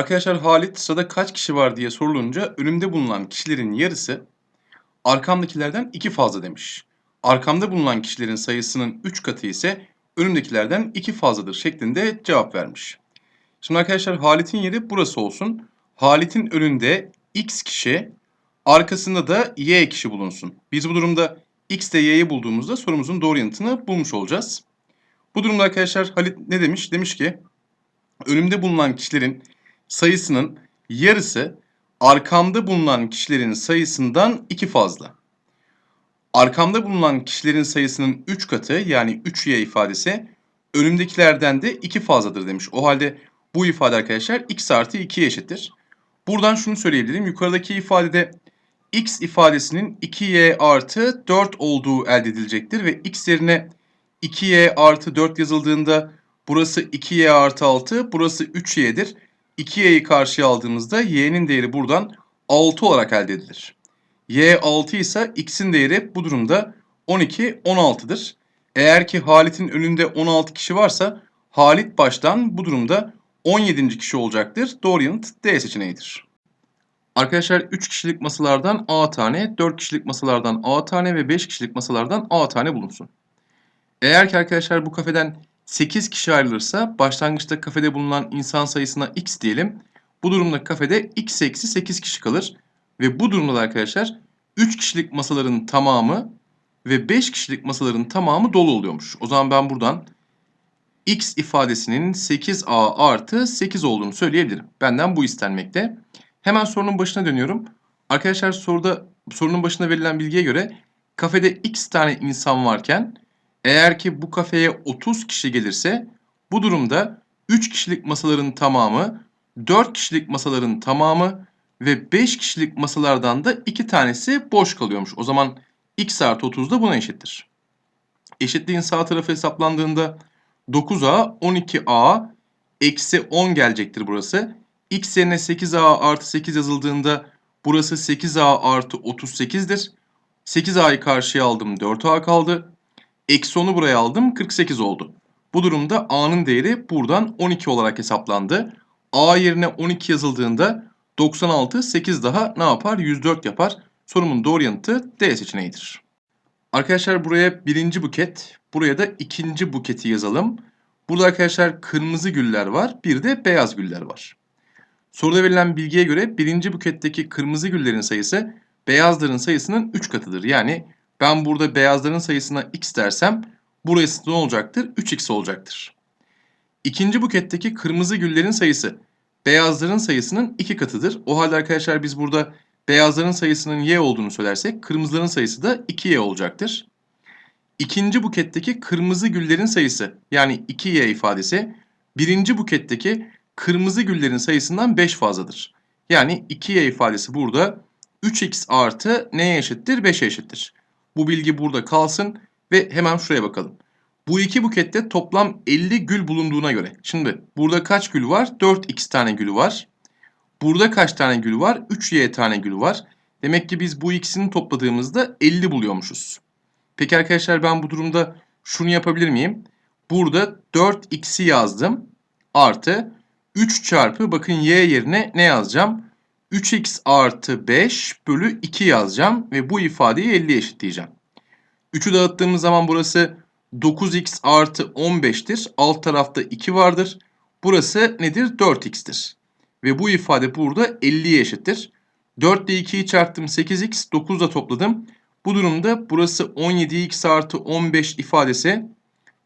Arkadaşlar Halit sırada kaç kişi var diye sorulunca önümde bulunan kişilerin yarısı arkamdakilerden iki fazla demiş. Arkamda bulunan kişilerin sayısının 3 katı ise önümdekilerden iki fazladır şeklinde cevap vermiş. Şimdi arkadaşlar Halit'in yeri burası olsun. Halit'in önünde x kişi, arkasında da y kişi bulunsun. Biz bu durumda x ile y'yi bulduğumuzda sorumuzun doğru yanıtını bulmuş olacağız. Bu durumda arkadaşlar Halit ne demiş? Demiş ki önümde bulunan kişilerin sayısının yarısı arkamda bulunan kişilerin sayısından iki fazla. Arkamda bulunan kişilerin sayısının 3 katı yani 3y ifadesi önümdekilerden de 2 fazladır demiş. O halde bu ifade arkadaşlar x artı 2'ye eşittir. Buradan şunu söyleyebilirim. Yukarıdaki ifadede x ifadesinin 2y artı 4 olduğu elde edilecektir ve x yerine 2y artı 4 yazıldığında burası 2y artı 6, burası 3y'dir. 2y'yi karşıya aldığımızda y'nin değeri buradan 6 olarak elde edilir. y 6 ise x'in değeri bu durumda 12, 16'dır. Eğer ki Halit'in önünde 16 kişi varsa Halit baştan bu durumda 17. kişi olacaktır. Doğru yanıt D seçeneğidir. Arkadaşlar 3 kişilik masalardan A tane, 4 kişilik masalardan A tane ve 5 kişilik masalardan A tane bulunsun. Eğer ki arkadaşlar bu kafeden 8 kişi ayrılırsa başlangıçta kafede bulunan insan sayısına x diyelim. Bu durumda kafede x eksi 8 kişi kalır. Ve bu durumda da arkadaşlar 3 kişilik masaların tamamı ve 5 kişilik masaların tamamı dolu oluyormuş. O zaman ben buradan x ifadesinin 8a artı 8 olduğunu söyleyebilirim. Benden bu istenmekte. Hemen sorunun başına dönüyorum. Arkadaşlar soruda sorunun başına verilen bilgiye göre kafede x tane insan varken eğer ki bu kafeye 30 kişi gelirse bu durumda 3 kişilik masaların tamamı, 4 kişilik masaların tamamı ve 5 kişilik masalardan da 2 tanesi boş kalıyormuş. O zaman x artı 30 da buna eşittir. Eşitliğin sağ tarafı hesaplandığında 9a 12a eksi 10 gelecektir burası. x yerine 8a artı 8 yazıldığında burası 8a artı 38'dir. 8a'yı karşıya aldım 4a kaldı. Eksi 10'u buraya aldım 48 oldu. Bu durumda a'nın değeri buradan 12 olarak hesaplandı. a yerine 12 yazıldığında 96 8 daha ne yapar? 104 yapar. Sorumun doğru yanıtı D seçeneğidir. Arkadaşlar buraya birinci buket, buraya da ikinci buketi yazalım. Burada arkadaşlar kırmızı güller var, bir de beyaz güller var. Soruda verilen bilgiye göre birinci buketteki kırmızı güllerin sayısı beyazların sayısının 3 katıdır. Yani ben burada beyazların sayısına x dersem burası ne olacaktır? 3x olacaktır. İkinci buketteki kırmızı güllerin sayısı beyazların sayısının 2 katıdır. O halde arkadaşlar biz burada beyazların sayısının y olduğunu söylersek kırmızıların sayısı da 2y olacaktır. İkinci buketteki kırmızı güllerin sayısı yani 2y ifadesi birinci buketteki kırmızı güllerin sayısından 5 fazladır. Yani 2y ifadesi burada 3x artı neye eşittir? 5'e eşittir. Bu bilgi burada kalsın ve hemen şuraya bakalım. Bu iki bukette toplam 50 gül bulunduğuna göre. Şimdi burada kaç gül var? 4x tane gül var. Burada kaç tane gül var? 3y tane gül var. Demek ki biz bu ikisini topladığımızda 50 buluyormuşuz. Peki arkadaşlar ben bu durumda şunu yapabilir miyim? Burada 4x'i yazdım. Artı 3 çarpı bakın y yerine ne yazacağım? 3x artı 5 bölü 2 yazacağım ve bu ifadeyi 50'ye eşitleyeceğim. 3'ü dağıttığımız zaman burası 9x artı 15'tir. Alt tarafta 2 vardır. Burası nedir? 4x'tir. Ve bu ifade burada 50'ye eşittir. 4 ile 2'yi çarptım 8x, 9 da topladım. Bu durumda burası 17x artı 15 ifadesi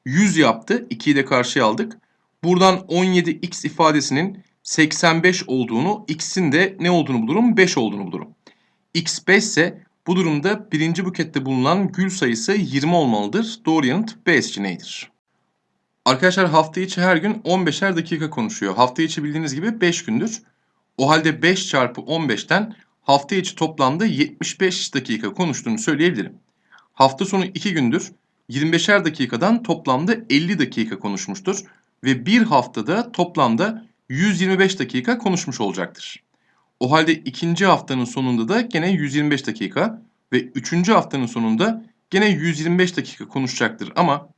100 yaptı. 2'yi de karşıya aldık. Buradan 17x ifadesinin 85 olduğunu, x'in de ne olduğunu bulurum? 5 olduğunu bulurum. x 5 ise bu durumda birinci bukette bulunan gül sayısı 20 olmalıdır. Doğru yanıt B seçeneğidir. Arkadaşlar hafta içi her gün 15'er dakika konuşuyor. Hafta içi bildiğiniz gibi 5 gündür. O halde 5 çarpı 15'ten hafta içi toplamda 75 dakika konuştuğunu söyleyebilirim. Hafta sonu 2 gündür 25'er dakikadan toplamda 50 dakika konuşmuştur. Ve bir haftada toplamda 125 dakika konuşmuş olacaktır. O halde ikinci haftanın sonunda da gene 125 dakika ve üçüncü haftanın sonunda gene 125 dakika konuşacaktır. Ama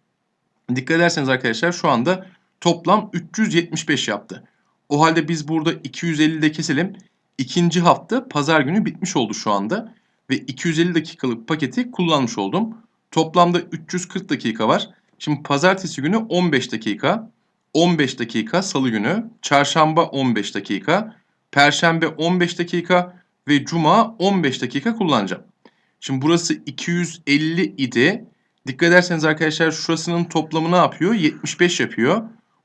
dikkat ederseniz arkadaşlar şu anda toplam 375 yaptı. O halde biz burada 250'de keselim. İkinci hafta pazar günü bitmiş oldu şu anda. Ve 250 dakikalık paketi kullanmış oldum. Toplamda 340 dakika var. Şimdi pazartesi günü 15 dakika, 15 dakika salı günü, çarşamba 15 dakika, perşembe 15 dakika ve cuma 15 dakika kullanacağım. Şimdi burası 250 idi. Dikkat ederseniz arkadaşlar şurasının toplamı ne yapıyor? 75 yapıyor.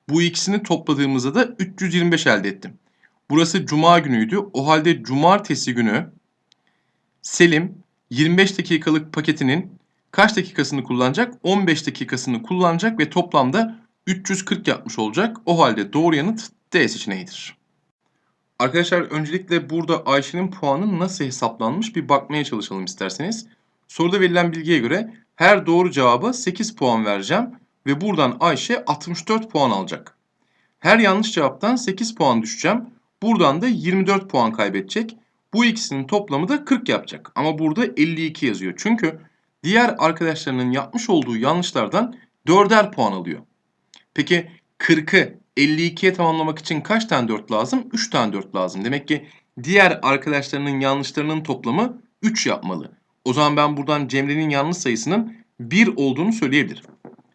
Bu ikisini topladığımızda da 325 elde ettim. Burası cuma günüydü. O halde cumartesi günü Selim 25 dakikalık paketinin kaç dakikasını kullanacak? 15 dakikasını kullanacak ve toplamda 340 yapmış olacak. O halde doğru yanıt D seçeneğidir. Arkadaşlar öncelikle burada Ayşe'nin puanı nasıl hesaplanmış bir bakmaya çalışalım isterseniz. Soruda verilen bilgiye göre her doğru cevaba 8 puan vereceğim ve buradan Ayşe 64 puan alacak. Her yanlış cevaptan 8 puan düşeceğim. Buradan da 24 puan kaybedecek. Bu ikisinin toplamı da 40 yapacak. Ama burada 52 yazıyor. Çünkü diğer arkadaşlarının yapmış olduğu yanlışlardan 4'er puan alıyor. Peki 40'ı 52'ye tamamlamak için kaç tane 4 lazım? 3 tane 4 lazım. Demek ki diğer arkadaşlarının yanlışlarının toplamı 3 yapmalı. O zaman ben buradan Cemre'nin yanlış sayısının 1 olduğunu söyleyebilirim.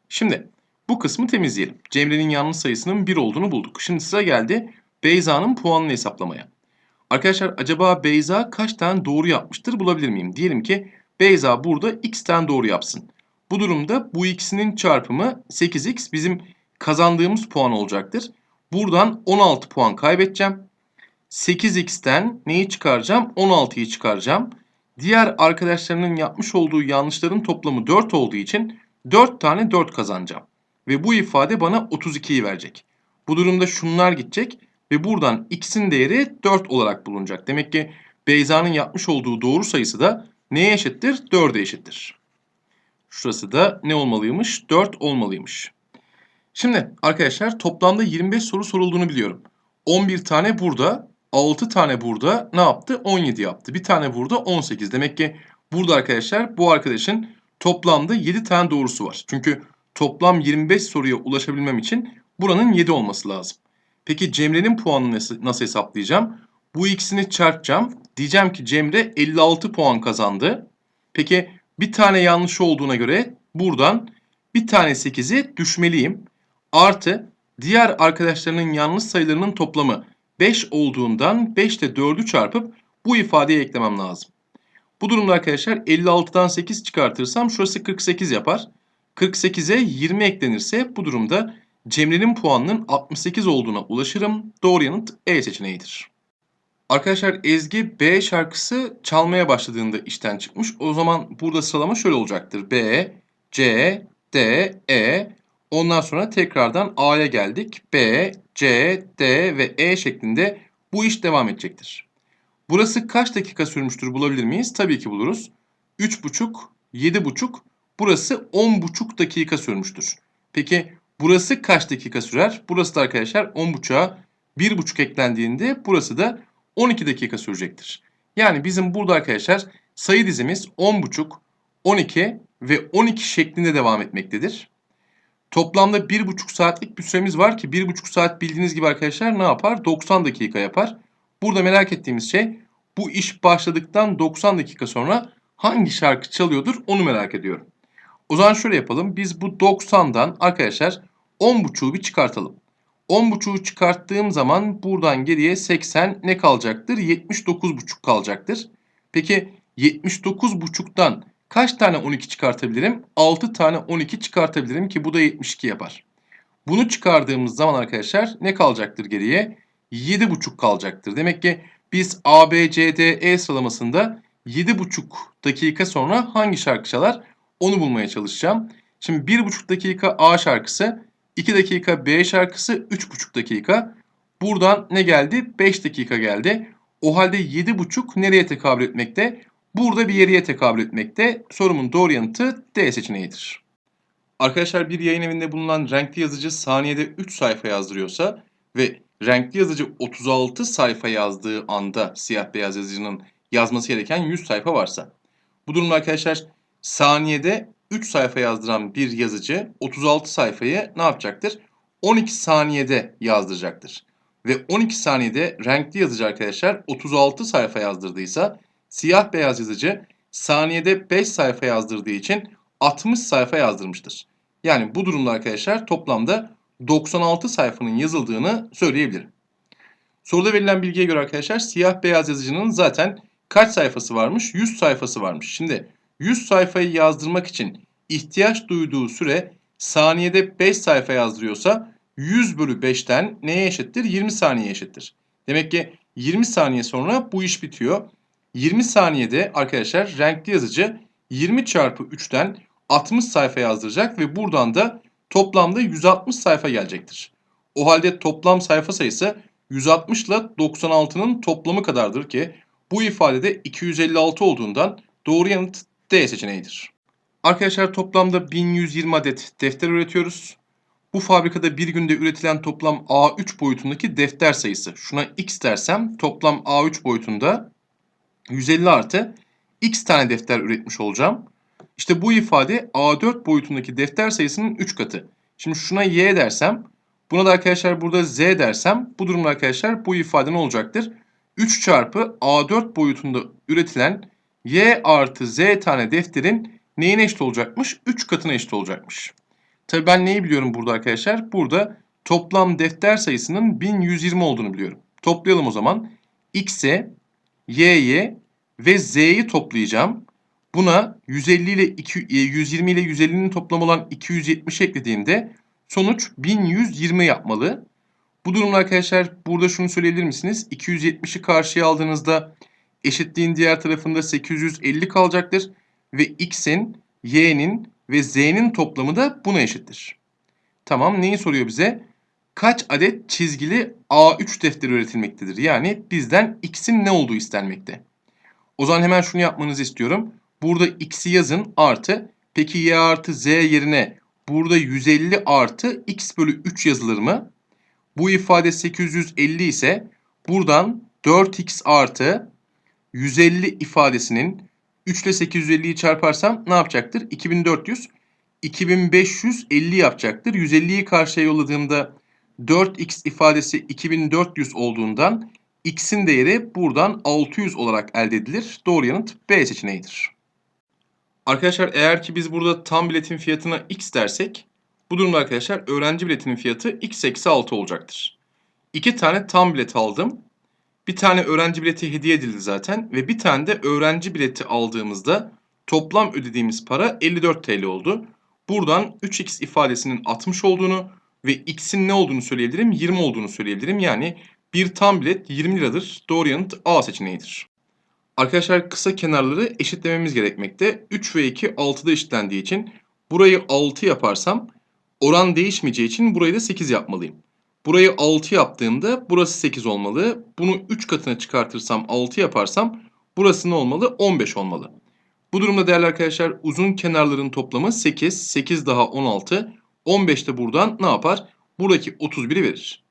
Şimdi bu kısmı temizleyelim. Cemre'nin yanlış sayısının 1 olduğunu bulduk. Şimdi sıra geldi Beyza'nın puanını hesaplamaya. Arkadaşlar acaba Beyza kaç tane doğru yapmıştır bulabilir miyim? Diyelim ki Beyza burada x tane doğru yapsın. Bu durumda bu ikisinin çarpımı 8x bizim kazandığımız puan olacaktır. Buradan 16 puan kaybedeceğim. 8x'ten neyi çıkaracağım? 16'yı çıkaracağım. Diğer arkadaşlarının yapmış olduğu yanlışların toplamı 4 olduğu için 4 tane 4 kazanacağım. Ve bu ifade bana 32'yi verecek. Bu durumda şunlar gidecek ve buradan x'in değeri 4 olarak bulunacak. Demek ki Beyza'nın yapmış olduğu doğru sayısı da neye eşittir? 4'e eşittir. Şurası da ne olmalıymış? 4 olmalıymış. Şimdi arkadaşlar toplamda 25 soru sorulduğunu biliyorum. 11 tane burada, 6 tane burada ne yaptı? 17 yaptı. Bir tane burada 18. Demek ki burada arkadaşlar bu arkadaşın toplamda 7 tane doğrusu var. Çünkü toplam 25 soruya ulaşabilmem için buranın 7 olması lazım. Peki Cemre'nin puanını nasıl, hesaplayacağım? Bu ikisini çarpacağım. Diyeceğim ki Cemre 56 puan kazandı. Peki bir tane yanlış olduğuna göre buradan bir tane 8'i düşmeliyim. Artı diğer arkadaşlarının yanlış sayılarının toplamı 5 olduğundan 5 ile 4'ü çarpıp bu ifadeye eklemem lazım. Bu durumda arkadaşlar 56'dan 8 çıkartırsam şurası 48 yapar. 48'e 20 eklenirse bu durumda Cemre'nin puanının 68 olduğuna ulaşırım. Doğru yanıt E seçeneğidir. Arkadaşlar Ezgi B şarkısı çalmaya başladığında işten çıkmış. O zaman burada sıralama şöyle olacaktır. B, C, D, E. Ondan sonra tekrardan A'ya geldik. B, C, D ve E şeklinde bu iş devam edecektir. Burası kaç dakika sürmüştür bulabilir miyiz? Tabii ki buluruz. 3,5, 7,5, burası 10,5 dakika sürmüştür. Peki burası kaç dakika sürer? Burası da arkadaşlar 10,5'a 1,5 eklendiğinde burası da 12 dakika sürecektir. Yani bizim burada arkadaşlar sayı dizimiz 10,5, 12 ve 12 şeklinde devam etmektedir. Toplamda 1,5 saatlik bir süremiz var ki 1,5 saat bildiğiniz gibi arkadaşlar ne yapar? 90 dakika yapar. Burada merak ettiğimiz şey bu iş başladıktan 90 dakika sonra hangi şarkı çalıyordur onu merak ediyorum. O zaman şöyle yapalım. Biz bu 90'dan arkadaşlar 10.5'u bir çıkartalım. 10.5'u çıkarttığım zaman buradan geriye 80 ne kalacaktır? 79.5 kalacaktır. Peki 79.5'tan kaç tane 12 çıkartabilirim? 6 tane 12 çıkartabilirim ki bu da 72 yapar. Bunu çıkardığımız zaman arkadaşlar ne kalacaktır geriye? 7.5 kalacaktır. Demek ki biz A, B, C, D, E sıralamasında 7.5 dakika sonra hangi şarkı çalar onu bulmaya çalışacağım. Şimdi 1.5 dakika A şarkısı, 2 dakika B şarkısı, 3.5 dakika. Buradan ne geldi? 5 dakika geldi. O halde 7.5 nereye tekabül etmekte? Burada bir yere tekabül etmekte. Sorumun doğru yanıtı D seçeneğidir. Arkadaşlar bir yayın evinde bulunan renkli yazıcı saniyede 3 sayfa yazdırıyorsa ve renkli yazıcı 36 sayfa yazdığı anda siyah beyaz yazıcının yazması gereken 100 sayfa varsa. Bu durumda arkadaşlar saniyede 3 sayfa yazdıran bir yazıcı 36 sayfayı ne yapacaktır? 12 saniyede yazdıracaktır. ve 12 saniyede renkli yazıcı arkadaşlar 36 sayfa yazdırdıysa siyah beyaz yazıcı saniyede 5 sayfa yazdırdığı için 60 sayfa yazdırmıştır. Yani bu durumda arkadaşlar toplamda 96 sayfanın yazıldığını söyleyebilirim. Soruda verilen bilgiye göre arkadaşlar siyah beyaz yazıcının zaten kaç sayfası varmış? 100 sayfası varmış. Şimdi 100 sayfayı yazdırmak için ihtiyaç duyduğu süre saniyede 5 sayfa yazdırıyorsa 100 bölü 5'ten neye eşittir? 20 saniye eşittir. Demek ki 20 saniye sonra bu iş bitiyor. 20 saniyede arkadaşlar renkli yazıcı 20 çarpı 3'ten 60 sayfa yazdıracak ve buradan da toplamda 160 sayfa gelecektir. O halde toplam sayfa sayısı 160 ile 96'nın toplamı kadardır ki bu ifadede 256 olduğundan doğru yanıt D seçeneğidir. Arkadaşlar toplamda 1120 adet defter üretiyoruz. Bu fabrikada bir günde üretilen toplam A3 boyutundaki defter sayısı. Şuna X dersem toplam A3 boyutunda 150 artı X tane defter üretmiş olacağım. İşte bu ifade A4 boyutundaki defter sayısının 3 katı. Şimdi şuna Y dersem, buna da arkadaşlar burada Z dersem, bu durumda arkadaşlar bu ifade ne olacaktır? 3 çarpı A4 boyutunda üretilen Y artı Z tane defterin neyine eşit olacakmış? 3 katına eşit olacakmış. Tabii ben neyi biliyorum burada arkadaşlar? Burada toplam defter sayısının 1120 olduğunu biliyorum. Toplayalım o zaman. X'e, Y'ye ve Z'yi toplayacağım. Buna 150 ile 2, 120 ile 150'nin toplamı olan 270 eklediğimde sonuç 1120 yapmalı. Bu durumda arkadaşlar burada şunu söyleyebilir misiniz? 270'i karşıya aldığınızda eşitliğin diğer tarafında 850 kalacaktır. Ve x'in, y'nin ve z'nin toplamı da buna eşittir. Tamam neyi soruyor bize? Kaç adet çizgili A3 defteri üretilmektedir? Yani bizden x'in ne olduğu istenmekte. O zaman hemen şunu yapmanızı istiyorum. Burada x'i yazın artı. Peki y artı z yerine burada 150 artı x bölü 3 yazılır mı? Bu ifade 850 ise buradan 4x artı 150 ifadesinin 3 ile 850'yi çarparsam ne yapacaktır? 2400. 2550 yapacaktır. 150'yi karşıya yolladığımda 4x ifadesi 2400 olduğundan x'in değeri buradan 600 olarak elde edilir. Doğru yanıt B seçeneğidir. Arkadaşlar eğer ki biz burada tam biletin fiyatına x dersek bu durumda arkadaşlar öğrenci biletinin fiyatı x eksi 6 olacaktır. İki tane tam bilet aldım. Bir tane öğrenci bileti hediye edildi zaten ve bir tane de öğrenci bileti aldığımızda toplam ödediğimiz para 54 TL oldu. Buradan 3x ifadesinin 60 olduğunu ve x'in ne olduğunu söyleyebilirim? 20 olduğunu söyleyebilirim. Yani bir tam bilet 20 liradır. Doğru yanıt A seçeneğidir. Arkadaşlar kısa kenarları eşitlememiz gerekmekte. 3 ve 2 6'da eşitlendiği için burayı 6 yaparsam oran değişmeyeceği için burayı da 8 yapmalıyım. Burayı 6 yaptığımda burası 8 olmalı. Bunu 3 katına çıkartırsam 6 yaparsam burası ne olmalı? 15 olmalı. Bu durumda değerli arkadaşlar uzun kenarların toplamı 8. 8 daha 16. 15 de buradan ne yapar? Buradaki 31'i verir.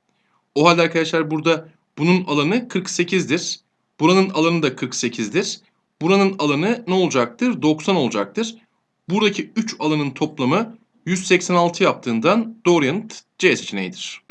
O halde arkadaşlar burada bunun alanı 48'dir. Buranın alanı da 48'dir. Buranın alanı ne olacaktır? 90 olacaktır. Buradaki 3 alanın toplamı 186 yaptığından doğru yanıt C seçeneğidir.